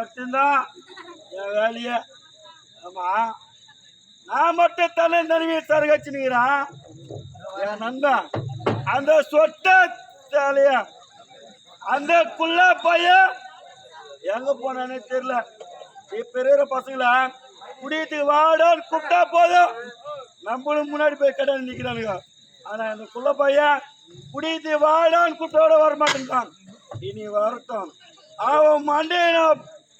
மட்டும்தான் என் வேலையை. ஆமா. நான் மட்டும் தலை தனிமையை சரகச்சுனுங்கிறான் என் நண்பன். அந்த சொட்ட தலைய அந்த குள்ள பையன் எங்க போனானே தெரியல. இப்ப இருக்கிற பசங்கள? குடியத்துக்கு வாடான்னு கூப்பிட்டா போதும். நம்மளும் முன்னாடி போய் கடை நிக்கிறானுங்க ஆனா அந்த குள்ள பையன் குடியத்துக்கு வாடான்னு கூப்பிட்டோட வர மாட்டேங்கிறான் இனி வரட்டும். அவன் மண்டே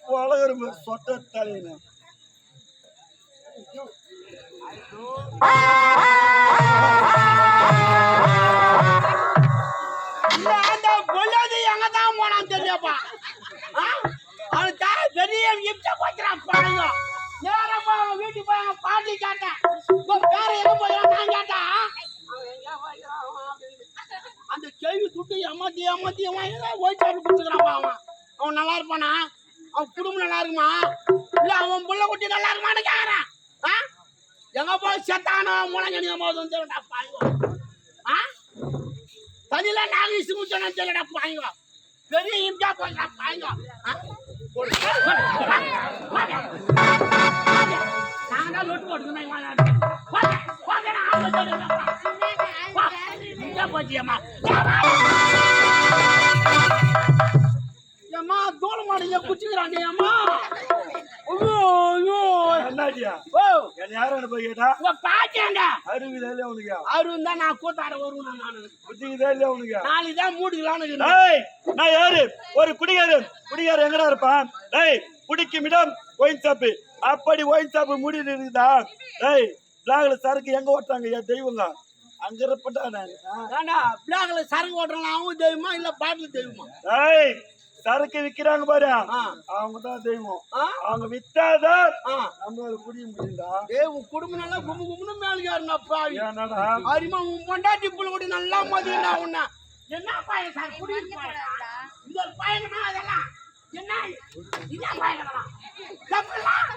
நான் சொட்ட தலையின இல்ல, அந்த பொல்லாது எங்கதான் போனான் தெரியப்பா. அவன் அவனுக்கு பெரிய இம்சை போய்க்கிறான் பாருங்க. நேரம் போய் அவன் வீட்டுக்கு போய் அவன் பாட்டி கேட்டேன். உன் பேரை எங்க போயிடும் நான் கேட்டேன் அந்த கேள்வி சுட்டு ஏமாத்தி ஏமாத்தி அவன் ஓய்ச்சாட்டு பிடிச்சிக்கிறான் அவன். அவன் நல்லா இருப்பானா? அவன் குடும்பம் நல்லா இருக்குமா? இல்ல அவன் புள்ள குட்டி நல்லா இருக்குமான்னு கேக்குறான். எங்க போய் செத்தானோ முளைஞ்சனிய போது தெரியடா பாருங்க ஆ? தனியில நாங்க இசு முச்சோன்னு சொல்லடா பாருங்க பெரிய இம்சா போய்டா பாருங்க நாங்க தான் லொட்டு போட்டுக்கணும் போச்சியம்மா. ஏம்மா, தோல் மாடு ஏன் குச்சிக்கிறாண்டி, ஏம்மா? ஐயோ, ஐயோ. என்னாச்சியா? ஓ, என்ன யாரும் போய் கேட்டா? உங்க பாட்டியாண்டா. அறிவுதே இல்லையா உனக்கு? இருந்தா நான் கூத்தாட வருவேன் நானு. புத்திக்குதே இல்லையா உனக்கு? நாளைக்கு தான். டேய் நான் யாரு? ஒரு குடிகாரன். குடிகாரன் எங்கடா இருப்பான்? டேய் குடிக்கும் இடம் ஒயின் ஷாப்பு அப்படி ஒயின் ஷாப்பு மூடிட்டு இருக்குதா? டேய் பிளாக்ல சரக்கு எங்க ஓட்டுறாங்க என் தெய்வங்க? அங்க இருப்பட்டா நான். பிளாக்ல சரக்கு ஓட்டுறலாம் அவங்க தெய்வமா இல்ல பாட்டில் தெய்வமா? டேய் சரக்கு விக்கிறாங்க பாரு. ஆ. அவங்க தான் தெய்வம். ஆ? அவங்க வித்தாதான் ஆ. நம்மளால குடிய முடியுதா ஏய் உன் குடும்பம் நல்லா கும்பு கும்புன்னு மேலுக்கு யாருங்க பாவி. ஏன்னாடா அரிமா உன் பொண்டாட்டி புள்ள கூட நல்லா மதியண்டா உன்ன. என்ன பையன் சார் குடியிருக்கு பையன் இந்த ஒரு பையனுமா அதெல்லாம்? என்ன? என்ன பையன் தப்புலாம்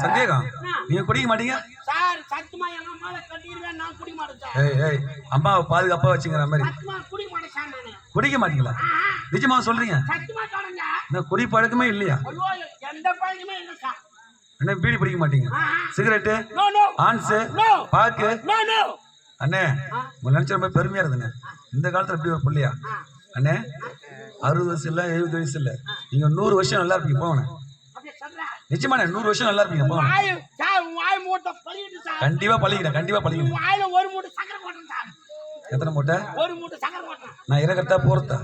சந்தேகம். நீங்க குடிக்க மாட்டீங்க? சார் சத்துமா எங்க அம்மாவை கட்டிடுவேன் நான் குடிக்க மாட்டேன் சார் ஏய் ஏய் அம்மாவை பாதுகாப்பா வச்சுங்கிற மாதிரி. சத்துமா குடிக்க மாட்டேன் சார் நானு. குடிக்க மாட்டீங்களா? நிஜமா சொல்றீங்க. சத்துமா தொடங்க இந்த குடி பழக்கமே இல்லையா? ஐயோ எந்த பையனுமே இல்லை சார் அண்ணே பீடி பிடிக்க மாட்டீங்க? சிகரெட்டு ஆன்ஸு பாக்கு. அண்ணே உங்க நினைச்ச ரொம்ப பெருமையா இருந்துண்ணே இந்த காலத்துல இப்படி ஒரு பிள்ளையா? அண்ணே அறுபது வயசு இல்ல எழுபது வயசு இல்ல. நீங்க நூறு வருஷம் நல்லா இருப்பீங்க போங்கண்ணே. நிச்சயமாண்ணே நூறு வருஷம் நல்லா இருப்பீங்க கண்டிப்பா பழகிக்கிறேன் கண்டிப்பா வாயில ஒரு மூட்டை சக்கரை போட்டேன் சார். எத்தனை மூட்டை? ஒரு மூட்டை சக்கரை போட்டேன். நான் இறக்கட்டா போறதா?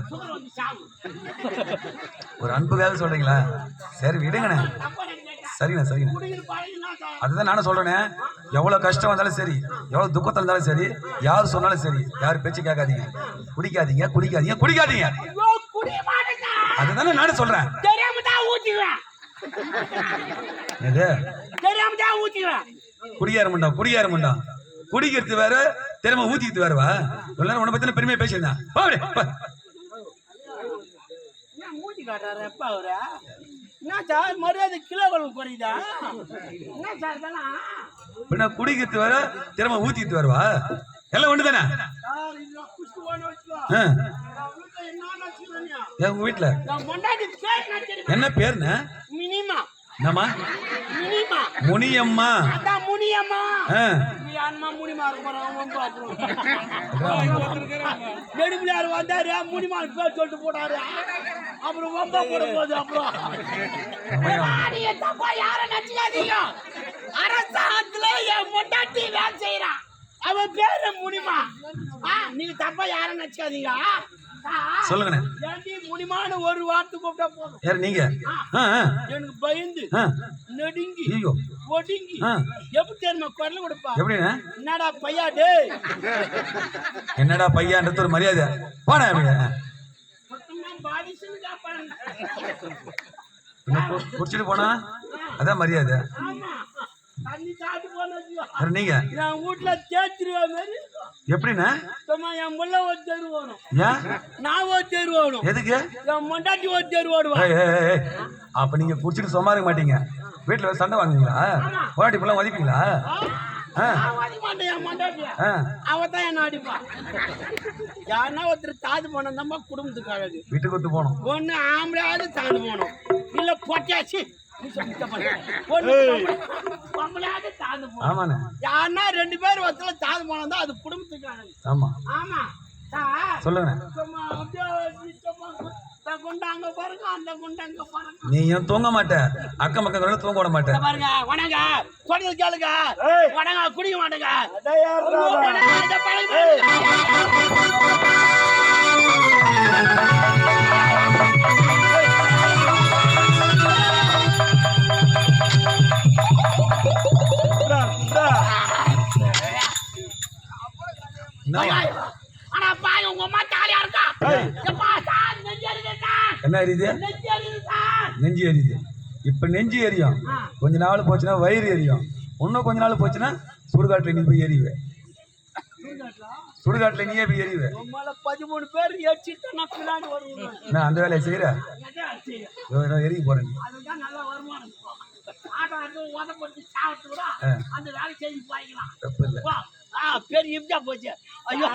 ஒரு அன்புக்காக சொல்றீங்களா? சரி விடுங்கண்ணே. தப்பா நினைக்கிறேன் சரிண்ணே சரிண்ணே. குடிக்கிற பழகினா சார். அதுதான் நானும் சொல்றேனே எவ்வளவு கஷ்டம் வந்தாலும் சரி எவ்வளவு துக்கத்தில் இருந்தாலும் சரி யார் சொன்னாலும் சரி யார் பேச்சு கேட்காதீங்க. குடிக்காதீங்க குடிக்காதீங்க குடிக்காதீங்க. அதுதானே நானும் சொல்றேன். தெரியாம தான் தெரியாம குடியார முண்டாம் குடிக்கிறது வேற திறமை ஊத்திக்கிறது வேறவா எல்லாரும் உன்னை பத்தின பெருமையா பேசியிருந்தேன் மூஞ்சி காட்டுறாரு எப்ப அவரு? என்ன சார் மரியாதை கிலோக்கள் குறையுதா என்ன சார் இதெல்லாம்? பின்ன குடிக்கிறது வேற திறமை ஊத்திக்கிறது வேறவா எல்லாம் ஒண்ணு தானே உங்க வீட்டுல என்ன பேருண்ணே என்னம்மா? முனியம்மா. முனியம்மா. ஆ. நீ அண்ணா முனிமா இருக்க போறான் வந்து அப்புறம். நெடுமுடியார் வந்தாரு? முனிமா பேர் சொல்லிட்டு போட்டாரு அப்புறம் வம்பா போட போகுது அப்புறம் தப்பா யார நச்சிக்காதீங்க. அரசாங்கத்துல என் முன்னாடி வேலை செய்யறான் அவன் பேரு முனிமா. நீங்க தப்பா யார நச்சிக்காதீங்க ஏண்டி முனிமான்னு ஒரு வார்த்தை கூப்பிட்டா போதும்? யார் நீங்க? எனக்கு பயந்து. நடுங்கி ஐயோ. ஒடுங்கி. எப்படி தெரியுமா குரல் கொடுப்பா? எப்படிண்ணே? என்னடா பையா டேய்? என்னடா பையன்றது ஒரு மரியாதை. போனேன் கு- குடிச்சிட்டு போனா? அதான் மரியாதை. நீங்க? வீட்டுல தேய்ச்சிருவா மாதிரி. சும்மா என் முள்ள ஒரு தெரு ஓடும் ஏன்? நான் ஒரு தெரு ஓடும் எதுக்கு? என் மொண்டாட்டி ஒரு தெரு ஓடுவா. ஏய், ஏய், ஏய், ஏய். அப்ப நீங்க குடிச்சிட்டு சும்மா இருக்க மாட்டீங்க. வீட்டுல சண்டை வாங்குவீங்களா? போராட்டி இப்பெல்லாம் மதிப்பீங்களா? ஆ. நான் அடிக்க மாட்டேன் என் மண்டாட்டிய. ஆ. அவ தான் என்ன அடிப்பா. யாருன்னா ஒருத்தர் தாது போனோம் குடும்பத்துக்கு அழகு வீட்டுக்கு ஒத்து போகணும். ஒண்ணு ஆம்பளையாவது தாண்டு போகணும். இல்ல பொட்டாச்சு யாருன்னா ரெண்டு பேர் ஒருத்தர் தாது தான் அது குடும்பத்துக்கு அழகு ஆமா. ஆமா பாருங்க நீ ஏன் தூங்க மாட்ட? அக்கம் பக்கம் தூங்க விட மாட்டேன் பாருங்க வணங்க. சொல்றது கேளுங்க. வணங்க குடிக்க மாட்டேங்க. பழகு. ஆனா பாய் உங்க அம்மா தாலியா இருக்கா? ஏய். எப்பா சார் நெஞ்சு எரியுது சார் என்ன எரியுது? நெஞ்சு எரியுது சார். நெஞ்சு எரியுது. இப்ப நெஞ்சு எரியும். கொஞ்ச நாள் போச்சுன்னா வயிறு எரியும். இன்னும் கொஞ்ச நாள் போச்சுன்னா சுடுகாட்டுல நீ போய் எரியுவே சுடுகாட்டுல? நீயே போய் உம்மால பதிமூணு பேர் நான் அந்த வேலையை செய்யற எரிய போறேன். நீ. அதுதான் நல்ல வருமானம். இருக்கும். ஆட்டோ எடுத்து உதப்பட்டு சாப்பிட்டு கூட. அந்த வேலை செஞ்சு பாய்க்கலாம். தப்பு இல்லை. பெரிய இம்ஜா போச்சு ஐயோ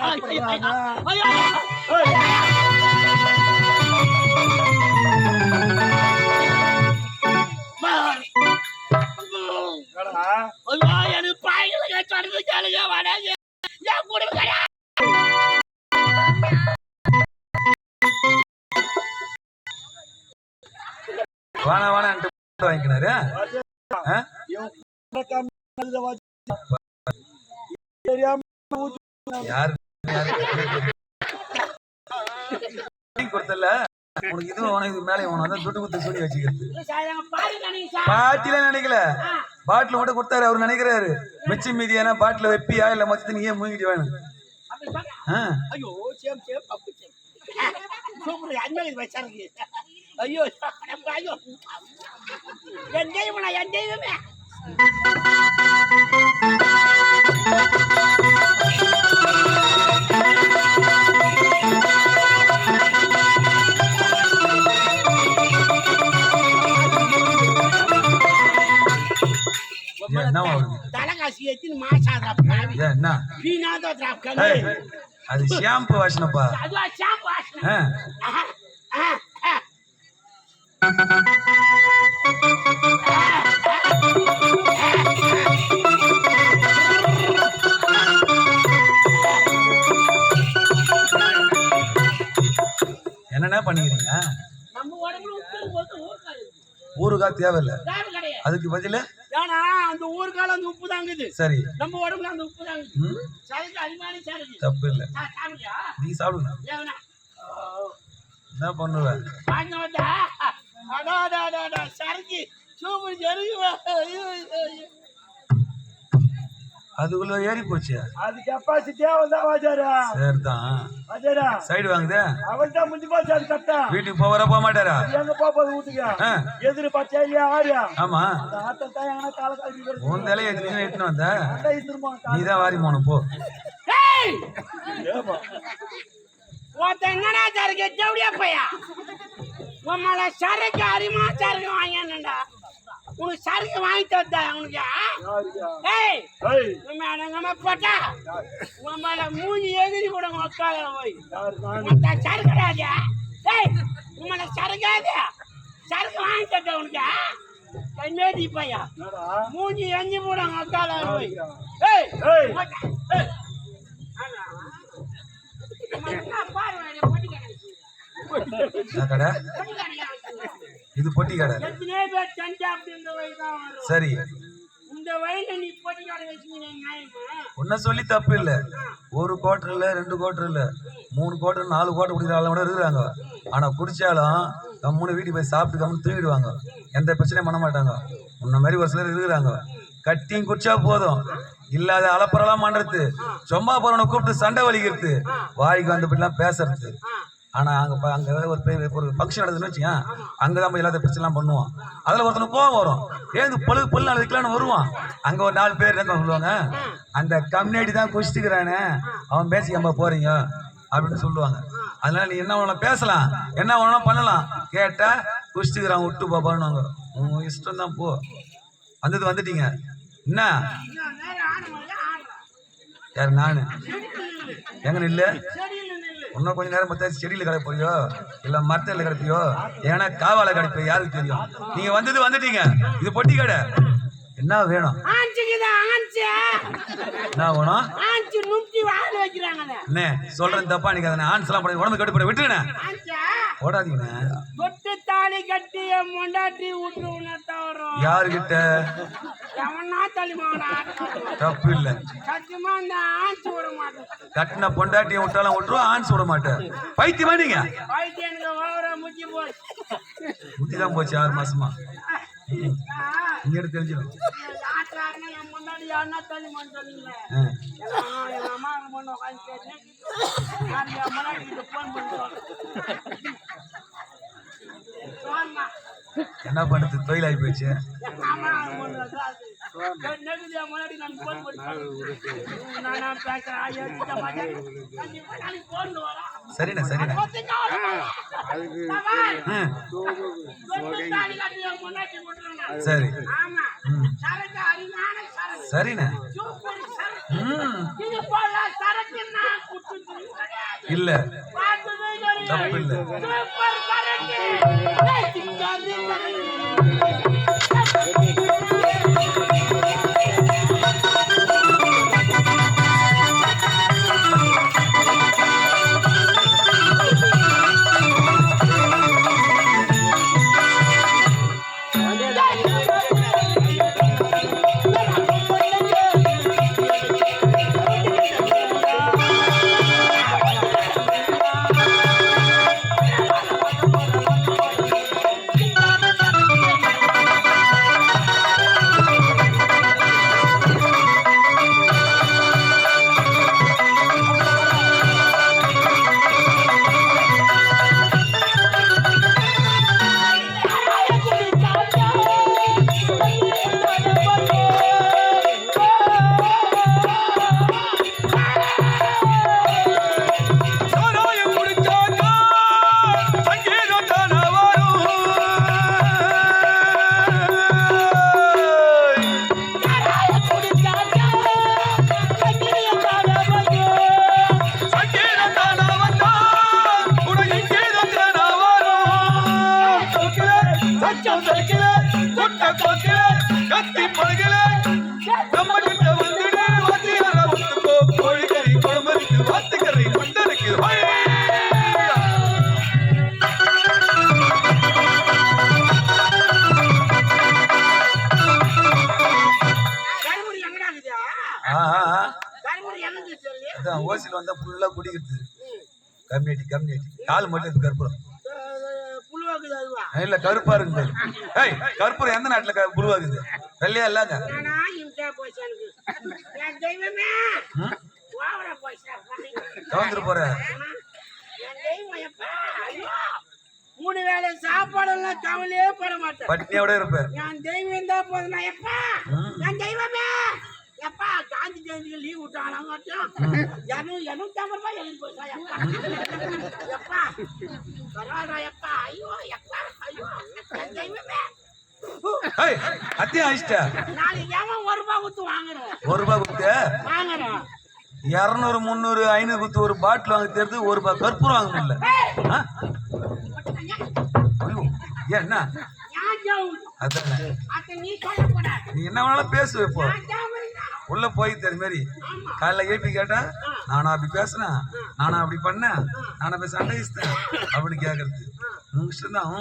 எனக்கு பாய்களுக்கு தொடர்ந்து கேளுங்க வடாங்க என் குடும்ப வாணா வாணான்ட்டு வாங்கிக்கினாரு ஆ? இவன் கூட கம்மியில வச்சு தெரியாம யாரு யாரு கொடுத்தல உனக்கு இது உனக்கு மேலே உனக்கு வந்து துட்டு குத்து சொல்லி வச்சுக்கிறது. பாருங்க நீங்க பாட்டில நினைக்கல. பாட்டில் மட்டும் கொடுத்தாரு அவர் நினைக்கிறாரு. மிச்சம் மீதி ஏன்னா பாட்டில் வைப்பியா? இல்ல மொத்தத்தை நீயே மூங்கிட்டு வேணும் அப்படி ஐயோ சேம் ஐயோ என் தெய்வம் என் தெய்வமே. என்ன பீனாதோ அது ஷாம்பு வாசனப்பா அதுவா ஷாம்பு வாசனை. என்னென்ன பண்ணிக்கிறீங்க நம்ம உடம்புல உப்பு போட்டு ஊறுகாய் தேவையில்ல. அதுக்கு பதில்? ஏன்னா அந்த ஊறுகால அந்த உப்பு தாங்குது சரி. நம்ம உடம்புல அந்த உப்பு தாங்குது சரக்கு அதிகமான சரக்கு தப்பு இல்லை. நீ சாப்பிடுங்க. என்ன பண்ணுவ? சரக்கு சூப்பர் சரக்கு அதுக்குள்ள ஏறி போச்சு. அது கெப்பாசிட்டியா அவன்தான் வாஜாரா? சரிதான் வாஜாரா? சைடு வாங்குதே. அவன் தான் முந்தி போச்சு அது கட்டா வீட்டுக்கு போவரா போக மாட்டாரா? எங்க போகுது வீட்டுக்கு? ஆ, எதிரி பார்த்தா இல்லையா ஆரியா? ஆமா. அந்த ஆட்டை தான் எங்கன்னா கால காலி உன் தலையை எத்தனை எட்டுன்னு வந்த? நீ தான் வாரி போன போ. ஒருத்தன் என்னடா சரக்கு ஜவுடியா பையா? உம்மள சரக்கு அரிமா சரக்கு வாங்கினண்டா உனக்கு சரக்கு வாங்கி தந்தா மேடங்கம்மா போட்டா? உம்மள மூஞ்சி எகிரி கூட உட்கார போய். யாரு நான் மொத்த சரக்குடாது ஏய் உம்மள சரக்காது சரக்கு வாங்கி தந்தா உனக்கு? கண்ணேடி பையா? என்னடா? மூஞ்சி எஞ்சி போட உட்கார போய். ஏய் இது பொட்டி கடை எத்தனையோ பேர் செஞ்சா அப்படி இந்த வழி தான் வரும்? சரி. இந்த நீ பொட்டி கடை சொல்லி தப்பு இல்ல. ஒரு கோட்டர் இல்ல ரெண்டு கோட்டர் இல்ல. மூணு கோட்டர் நாலு கோட்டர் குடிக்கிற கூட இருக்கிறாங்க. ஆனா குடிச்சாலும் கம்முன்னு வீட்டுக்கு போய் சாப்பிட்டு கம்முன்னு தூங்கிடுவாங்க. எந்த பிரச்சனையும் பண்ண மாட்டாங்க. உன்ன மாதிரி ஒரு சிலர் இருக்கிறாங்க. கட்டியும் குடிச்சா போதும். இல்லாத அலப்பறலாம் பண்றது சும்மா போறவனை கூப்பிட்டு சண்டை வலிக்கிறது. வாய்க்கு வந்தபடிலாம் பேசுறது. ஆனால் அங்கே அங்கே அங்க ஒரு பெரிய ஒரு ஃபங்க்ஷன் நடக்குதுன்னு அங்கே தான் போய் எல்லாத்தையும் பிரச்சனைலாம் பண்ணுவோம். அதில் ஒருத்தனுக்கு கோவம் வரும். ஏன் பொழு பல்லு நாள் வைக்கலான்னு வருவான். அங்கே ஒரு நாலு பேர் என்ன சொல்லுவாங்க. அந்த கம்யூனிட்டி தான் குடிச்சிட்டுக்கிறானே. அவன் பேசி நம்ம போகிறீங்க அப்படின்னு சொல்லுவாங்க. அதனால நீ என்ன வேணாலும் பேசலாம். என்ன வேணாலும் பண்ணலாம். கேட்டால் குடிச்சிட்டுக்கிறான் விட்டு பாப்பான்னு உன் இஷ்டம் தான் போ. வந்தது வந்துட்டீங்க. என்ன? யார் நான்? ஆனவங்க இல்லை எங்க இன்னும் கொஞ்ச நேரம் பார்த்தா செடியில் கிடப்பியோ இல்லை மரத்தில் கிடப்பியோ ஏன்னா காவால கிடப்பியோ யாருக்கு தெரியும்? நீங்கள் வந்தது வந்துட்டீங்க. இது பொட்டி கடை. என்ன வேணும்? என்ன வேணும்? அண்ணே சொல்றேன் தப்பா நீங்க அதை ஆன்ஸ் எல்லாம் பண்ணி உடம்பு கட்டுப்பட விட்டுருண்ணே ஆஞ்சா? ஓடாதீங்கண்ணே. தொட்டு தாலி கட்டி மொண்டாட்டி விட்டு உணர்த்த வரும் யாருகிட்ட எவனா தள்ளிமாவனா தப்பு இல்லை. கட்டின பொண்டாட்டியை விட்டாலும் விட்டுருவோம் ஆன்ஸ் விட மாட்டேன். பைத்தியமா நீங்க? புத்தி தான் போச்சு ஆறு மாசமா. இங்க தெரிஞ்சிடும் முன்னாடி யாருன்னா தள்ளிமான்னு சொன்னீங்களே ஆ. அம்மா உட்காந்து கேட்டேன் நான் என் என்ன பண்றது தொழிலாகி போயிடுச்சு. சரிண்ணே சரிண்ணே. சரி. சரிண்ணே. இல்ல. தப்பு இல்ல சிங்காரி சச்சம் தோக்கிலே கொட்ட கோக்கிலே கத்தி பழகிலே நம்ம கிட்ட வந்துடு வாத்தியார ஒத்துக்கோ கோழிக்கறி குழம்புக்கு வாத்துக்கறி சொல்லி? அதான் ஓசியில் வந்தா ஃபுல்லா குடிக்கிறது. Community community. கால் மட்டும் கற்பூரம் இல்ல கருப்பா இருக்குது ஏய் கற்பூரம் எந்த நாட்டுல புழுவாகுது வெள்ளையா இல்லங்க கவுந்துட்டு போற. மூணு வேளை சாப்பாடெல்லாம் கவலையே பட மாட்டேன். பட்னியோட இருப்ப என் தெய்வம் தான் போதும் நான் எப்பா. என் தெய்வமே! எப்பா காந்தி ஜெயந்திக்கு லீவ் விட்டானா மட்டும். எனும் எனும் கேமரமா எழுதி போச்சா எப்பா? எப்பா? பரவாயில்ல எப்பா? ஐயோ எப்பா? தெய்வமே. இரநூறு முந்நூறு ஐநூறு கொடுத்து ஒரு பாட்டில் வாங்க தெரிஞ்சு ஒரு ரூபாய் கற்பூரம் வாங்க முடியல. என்ன? நீ என்ன வேணாலும் பேசுவ இப்போ. உள்ள போய் தெரியும் மாதிரி காலைல எழுப்பி கேட்டா நானா அப்படி பேசுனேன். நானா அப்படி பண்ணேன். நானா போய் சண்டை இஸ்தேன் அப்படின்னு கேக்குறது. உங்க இஷ்டம் தான்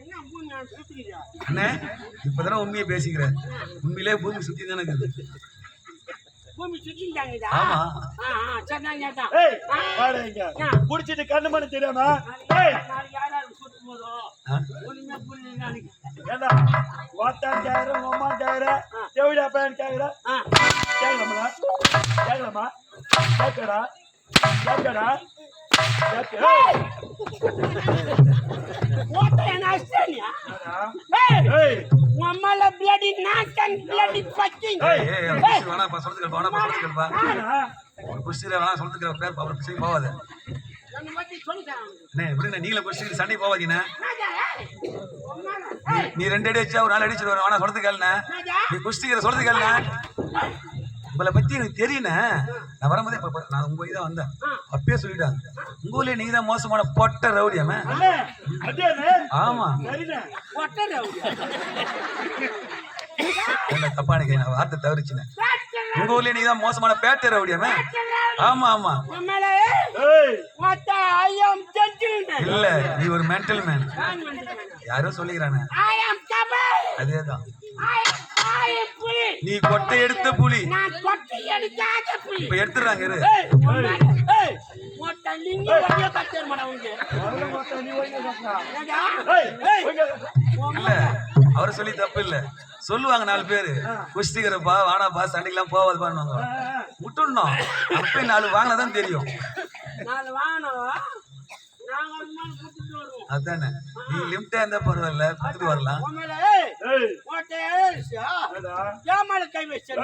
என்ன பூமி நான் சுத்துறியா? அண்ணே இப்பதானே உண்மையை பேசிக்கிறேன். உண்மையிலே பூமி சுத்தி தானே இருக்குது. குடிச்சிட்டு கண்ணு மணி தெரியாம? ஏண்டா? உம்மா கேக்குற தேவிடா பையன் கேக்குற? கேட்கலாமா கேட்கலாமா கேட்கடா கேட்கடா. ஏய், ஏய், ஏய், புடிச்சு வேணாம்ப்பா, சொல்றதுக்கு வேணாம்ப்பா, சொல்றதுக்குப்பா. என்னடா? ஒரு புடிச்சுட்டு வேணாம், சொல்றதுக்கு பேர் அப்புறம் பிடிச்சி போகாத. விடுங்க, நீங்களே புடிச்சுட்டு மேல, ஏய், நீ ரெண்டு அடி வச்சா ஒரு நாள் அடிச்சிட்டு வரும் வேணா சொல்றதுக்கு கேளுண்ணே. நீ குஸ்திக்கிற சொல்றதுக்கு கேளுண்ணே. உங்களை பத்தி எனக்கு தெரியல நான் வரும்போதே இப்ப- நான் உங்க ஊருக்கு தான் வந்தேன் அப்பயே சொல்லிட்டாங்க. உங்க ஊர்ல நீங்க தான் மோசமான பொட்ட ரவுடியாம அண்ணே, என்ன தப்பா நினைக்கிறேன் நான் வார்த்தை தவறிச்சுனேன். பேட்டை உங்க ஊர்ல நீங்க தான் மோசமான பேட்டை ரவுடியாம ஆமா ஆமா. இல்ல நீ ஒரு மென்டல் மேன் நான் gentleman. யாரோ சொல்லிக்கிறானே. I am Tamil. அதேதான். நீ கொட்டை எடுத்த புலி. நான் கொட்டை எடுக்காத புலி. இப்ப எடுத்துறாங்க இரு. இல்ல அவரு சொல்லி தப்பு இல்ல. சொல்லுவாங்க நாலு பேரு. குஷ்டிக்கிறப்பா வானாப்பா சண்டைக்கெல்லாம் போவாது பண்ணுவாங்க விட்டுடணும். அப்பயும் நாலு வாங்கினாதான் தெரியும். அதானே. நீ லிமிட்டா இருந்தா பரவாயில்ல கொடுத்துட்டு வரலாம். கை வச்சா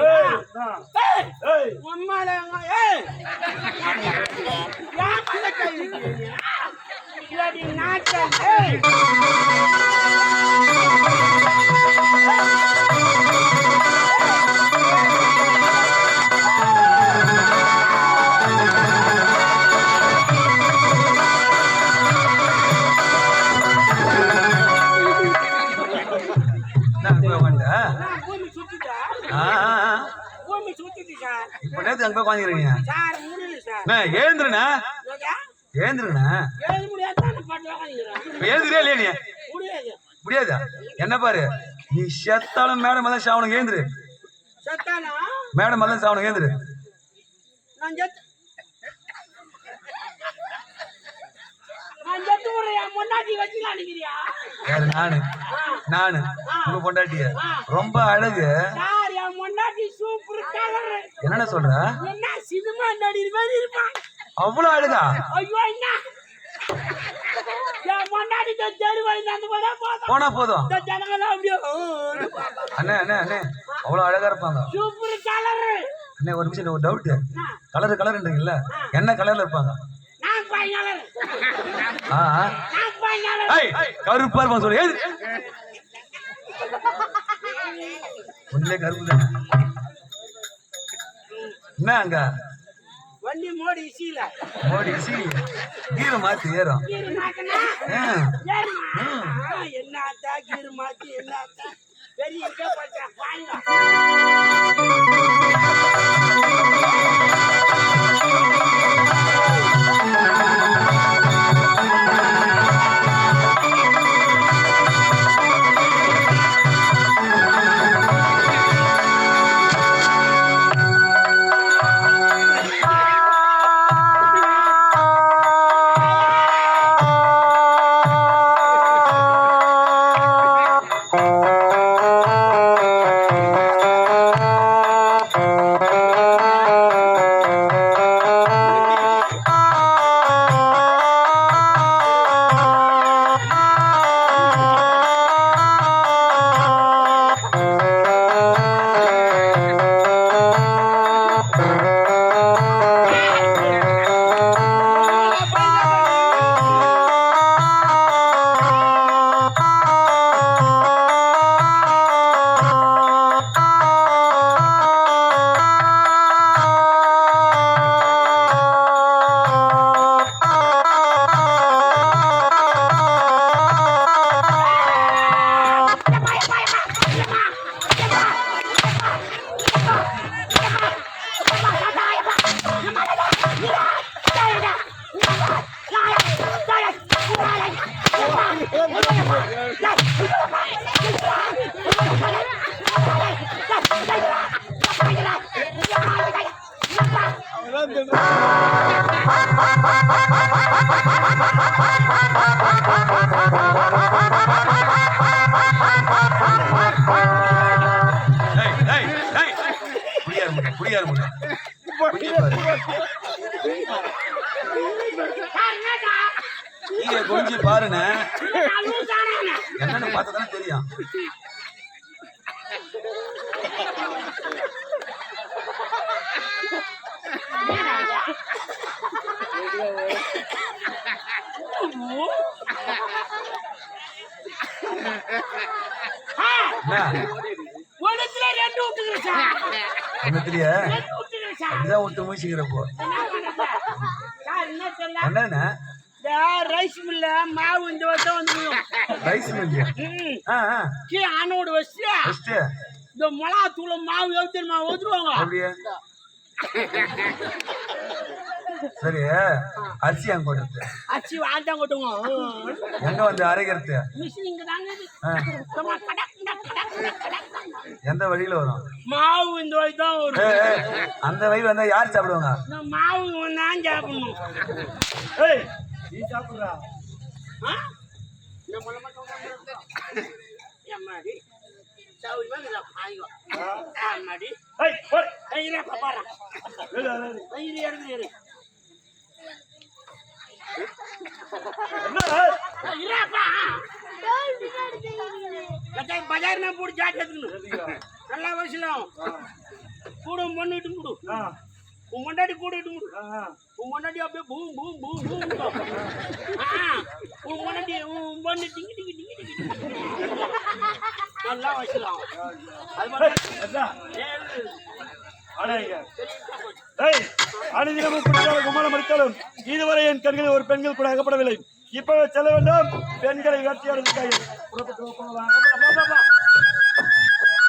நேத்து அங்க போய் உட்காந்துக்கிறீங்க எழுந்துருண்ணா எழுந்துருண்ணா எழுதுறே இல்லையா நீ? முடியாது. என்ன பாரு? நீ செத்தாலும் மேடம் தான் சாவணும் ஏந்திரு. மேடம் தான் சாவணும் ஏந்திரு. நான் நான் உங்க பொண்டாட்டிய. ரொம்ப அழகு. முன்னாடி சூப்பர் கலர் என்னென்ன சொல்ற? என்ன சினிமா நடிகர் மாதிரி இருப்பான் அவ்வளவு அழகா ஐயோ என்ன? என் முன்னாடி தெரு வழி நடந்து போனா போதும். போனா போதும். இந்த ஜனங்களாம் அப்படியே அண்ணே அண்ணே அண்ணே அவ்வளவு அழகா இருப்பாங்க. சூப்பர் கலர் அண்ணே ஒரு நிமிஷம் ஒரு டவுட் கலர் கலர்ன்றீங்கல்ல என்ன கலர்ல இருப்பாங்க? கருப்பா இருப்பாங்க சொல்லு உண்மையிலே கருப்பு தானே என்ன அங்க? வண்டி மோடி இசியில மோடி சி கீரை மாத்தி ஏறும். கீரு மாத்தினா? ஆ. ஏறுமா? ஆ, என்ன ஆத்தா கீரு மாத்தி என்ன ஆத்தா பெரிய பச்சா பாருங்க குடியார முடியும் குடியார முடியும் நீங்க கொஞ்சம் பாருங்க. என்னன்னு பார்த்தா தெரியும் என்ன ஒன்றுத்துல ரெண்டு விட்டுக்கிறேன் சார் ஒன்னுத்திலேயே எது விட்டுரு சார் இதான் விட்டு மூச்சிக்கிறப்போ என்ன பண்ணுறது சார் என்ன தெரியல என்னண்ணே இந்த ரைஸ் மில்ல மாவு இந்த வருஷம் வந்து. ரைஸ் மில்லியா? ம். ஆ ஆ. கீழே ஆனோடு வச்சு இந்த மிளகா தூள மாவு எவ்வளோ மாவு ஊற்றுவாங்க அப்படியே சரி அரிசி அங்க போடுறது அச்சி வாழ்த்தான் கொட்டுவோம். எங்க வந்து அரைக்கிறது? மிஷின் இங்கே தாங்க எந்த வழியில வரும்? மாவு இந்த வழி தான் வரும். அந்த வழி வந்தா யார் சாப்பிடுவாங்க? மாவு தான் சாப்பிடணும். ஏய் நீ சாப்பிடுறா. ஆ? எடுத்து இரு என்ன கட்டாயம் பஜார் நான் போட்டு ஜாக்கி எடுத்துக்கணும். நல்லா வசலாம் கூட பொண்ணுட்டு முடு. ஆ, உன் முன்னாடி கூட இட்டு முடு. உன் முன்னாடி அப்படியே பூம் பூம் பூம் பூம் ஆ. உன் முன்னாடி உன் பொண்ணு டிங்கி டிங்கி டிங்கி டிங்கி நல்லா வசலாம் அது குடித்தாலும் குமாரம் அடித்தாலும் இதுவரை என் கண்களில் ஒரு பெண்கள் கூட அகப்படவில்லை. இப்பவே செல்ல வேண்டும். பெண்களை வேட்டையாடுவதற்காக